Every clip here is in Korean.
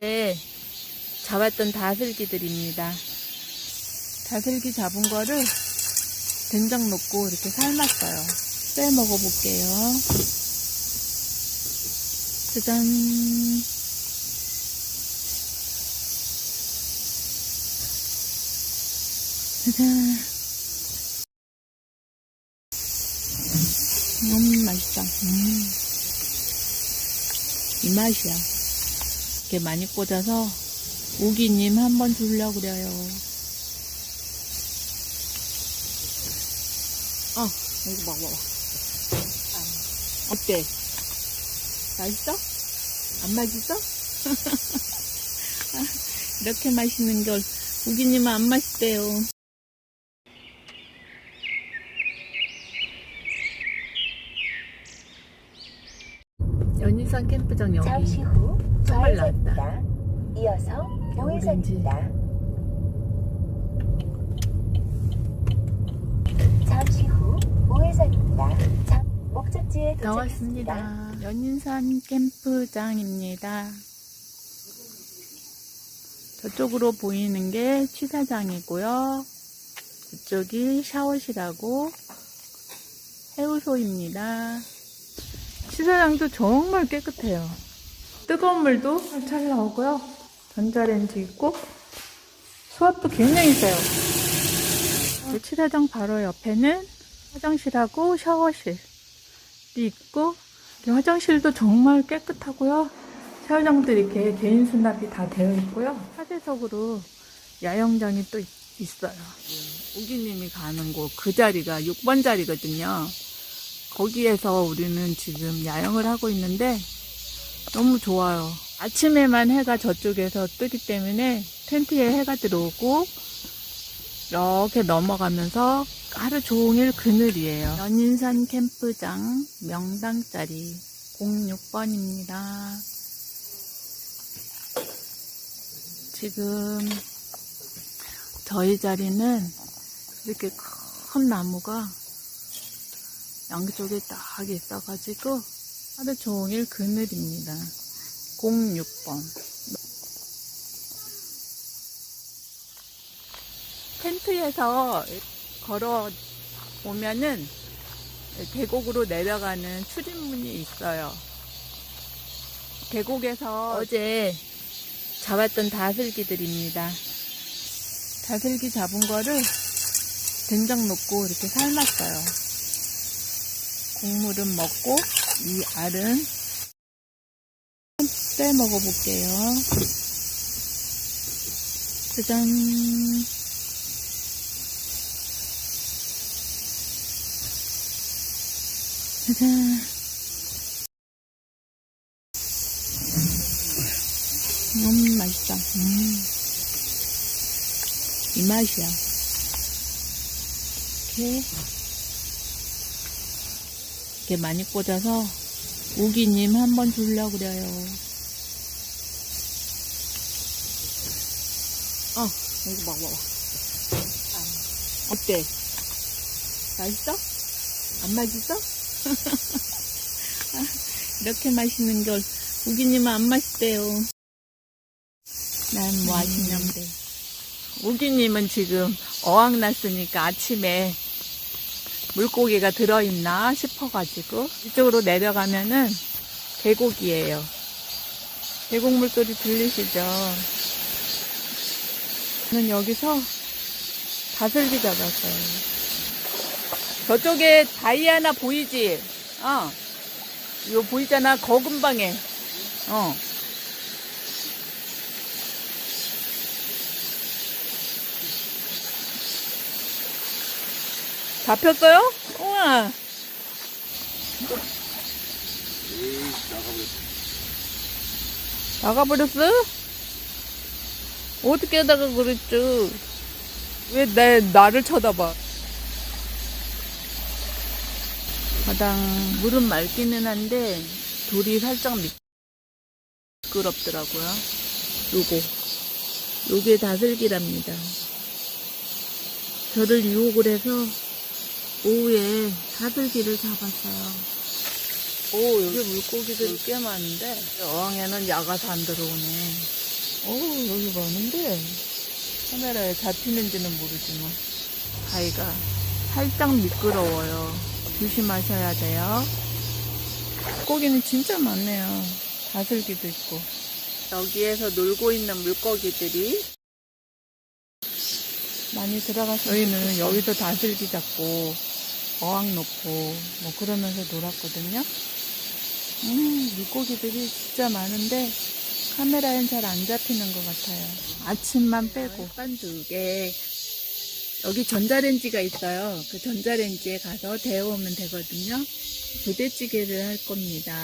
네, 잡았던 다슬기들입니다. 다슬기 잡은 거를 된장 넣고 이렇게 삶았어요. 빼 먹어볼게요. 짜잔. 짜잔. 너무 맛있다. 음. 이 맛이야. 이렇게 많이 꽂아서 우기님 한 번 주려고 그래요. 어, 이거 먹어봐. 어때? 맛있어? 안 맛있어? 아, 이렇게 맛있는 걸 우기님은 안 맛있대요. 연인산 캠프장 여기 잠시 후 정말 좌회전입니다. 이어서 우회전입니다. 잠시 후 우회전입니다. 자, 목적지에 도착했습니다. 나왔습니다. 연인산 캠프장입니다. 저쪽으로 보이는 게 취사장이고요. 이쪽이 샤워실하고 해우소입니다. 취사장도 정말 깨끗해요. 뜨거운 물도 잘 나오고요. 전자레인지 있고 수압도 굉장히 세요. 그 취사장 바로 옆에는 화장실하고 샤워실 있고 이 화장실도 정말 깨끗하고요. 샤워장도 이렇게 개인 수납이 다 되어 있고요. 사대석으로 야영장이 또 있- 있어요. 우기님이 가는 곳 그 자리가 6번 자리거든요. 거기에서 우리는 지금 야영을 하고 있는데 너무 좋아요. 아침에만 해가 저쪽에서 뜨기 때문에 텐트에 해가 들어오고 이렇게 넘어가면서 하루 종일 그늘이에요. 연인산 캠프장 명당짜리 06번입니다. 지금 저희 자리는 이렇게 큰 나무가 양쪽에 딱 있어가지고 하루 종일 그늘입니다. 06번. 텐트에서 걸어 오면은 계곡으로 내려가는 출입문이 있어요. 계곡에서 어제 잡았던 다슬기들입니다. 다슬기 잡은 거를 된장 넣고 이렇게 삶았어요. 국물은 먹고 이 알은 빼 먹어볼게요. 짜잔. 짜잔. 너무 맛있다. 음. 이 맛이야. 이렇게, 이렇게 많이 꽂아서 우기님 한번 주려고 그래요. 어, 이거 먹어봐. 어때? 맛있어? 안 맛있어? 아, 이렇게 맛있는 걸 우기님은 안 맛있대요. 난뭐 하시냐인데. 우기님은 지금 어항 났으니까 아침에 물고기가 들어있나 싶어가지고 이쪽으로 내려가면은 계곡이에요. 계곡 물소리 들리시죠? 저는 여기서 다슬기 잡았어요. 저쪽에 다이아나 보이지? 어. 이거 보이잖아. 거금방에. 어. 다 폈어요? 우와. 나가버렸어? 어떻게 하다가 그랬죠? 왜 내, 나를 쳐다봐? 바닥, 물은 맑기는 한데, 돌이 살짝 미끄럽더라고요. 요거. 요게 다슬기랍니다. 저를 유혹을 해서, 오후에 다슬기를 잡았어요. 오, 여기 물고기들이 꽤 많은데, 어항에는 야가서 안 들어오네. 어우, 여기 많은데? 카메라에 잡히는지는 모르지만. 가위가 살짝 미끄러워요. 조심하셔야 돼요. 물고기는 진짜 많네요. 다슬기도 있고. 여기에서 놀고 있는 물고기들이 많이 들어가서 저희는 여기서 다슬기 잡고 어항 놓고 뭐 그러면서 놀았거든요. 음, 물고기들이 진짜 많은데 카메라엔 잘 안 잡히는 것 같아요. 아침만 빼고 빤두개 여기 전자레인지가 있어요. 그 전자레인지에 가서 데워오면 되거든요. 부대찌개를 할 겁니다.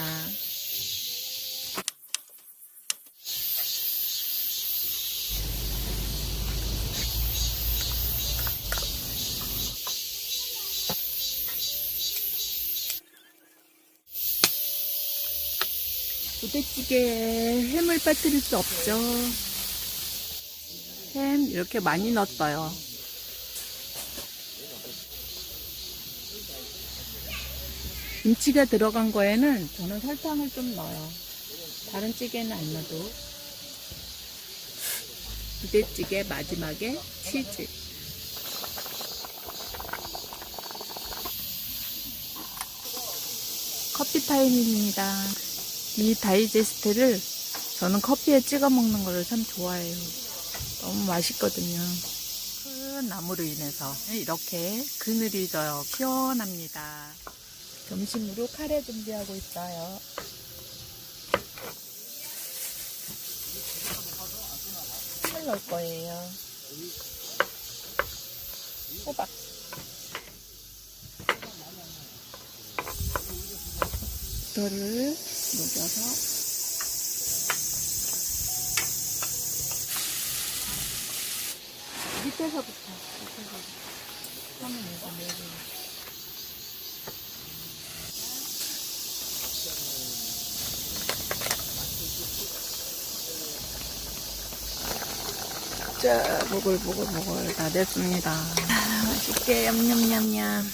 부대찌개에 햄을 빠뜨릴 수 없죠. 햄 이렇게 많이 넣었어요. 김치가 들어간 거에는 저는 설탕을 좀 넣어요. 다른 찌개는 안 넣어도. 부대찌개 마지막에 치즈. 커피 타임입니다. 이 다이제스트를 저는 커피에 찍어 먹는 거를 참 좋아해요. 너무 맛있거든요. 큰 나무로 인해서 이렇게 그늘이 져요. 시원합니다. 점심으로 카레 준비하고 있어요. 술 넣을 거예요. 호박. 버터를 녹여서 밑에서부터 밑에서부터 하면 이거 내려 자, 보글보글 보글 다 됐습니다. 아, 맛있게 냠냠냠냠.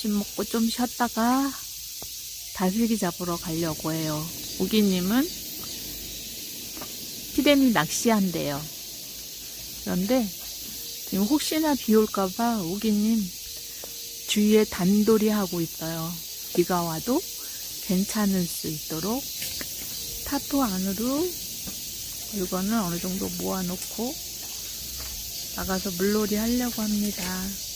점심 먹고 좀 쉬었다가 다슬기 잡으러 가려고 해요. 우기님은 피덴이 낚시한대요. 그런데 지금 혹시나 비 올까봐 우기님 주위에 단돌이 하고 있어요. 비가 와도 괜찮을 수 있도록 타토 안으로 물건을 어느 정도 모아놓고 나가서 물놀이 하려고 합니다.